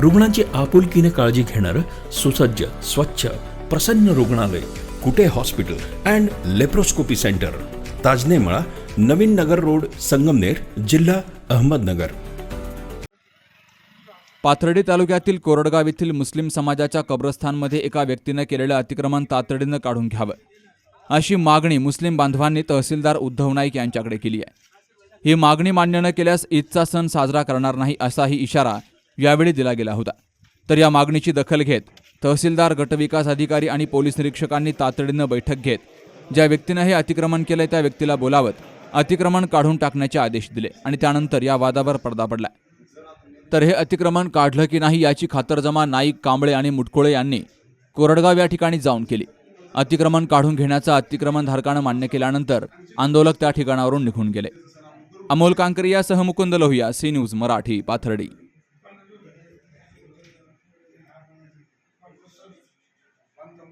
रुग्णांची आपुलकीने काळजी घेणारं सुसज्ज स्वच्छ प्रसन्न रुग्णालय Kute hospital and laparoscopy centre. Tajane Mala Navin Nagar road Sangamner जिल्हा अहमदनगर. पाथर्डी तालुक्यातील कोरडगाव येथील मुस्लिम समाजाच्या कब्रस्थानमध्ये एका व्यक्तीनं केलेलं अतिक्रमण तातडीनं काढून घ्यावं. अशी मागणी मुस्लिम बांधवांनी तहसीलदार उद्धव नाईक यांच्याकडे केली आहे. ही मागणी मान्य न केल्यास ईदचा सण साजरा करणार नाही असाही इशारा यावेळी दिला गेला होता. तर या मागणीची दखल घेत तहसीलदार गटविकास अधिकारी आणि पोलीस निरीक्षकांनी तातडीनं बैठक घेत ज्या व्यक्तीनं हे अतिक्रमण केलंय त्या व्यक्तीला बोलावत अतिक्रमण काढून टाकण्याचे आदेश दिले आणि त्यानंतर या वादावर पडदा पडला. तर हे अतिक्रमण काढलं की नाही याची खातरजमा नाईक कांबळे आणि मुटकुळे यांनी कोरडगाव या ठिकाणी जाऊन केली. अतिक्रमण काढून घेण्याचं अतिक्रमणधारकानं मान्य केल्यानंतर आंदोलक त्या ठिकाणावरून निघून गेले. अमोल कांकरियासह मुकुंद लोहिया सी न्यूज मराठी पाथर्डी.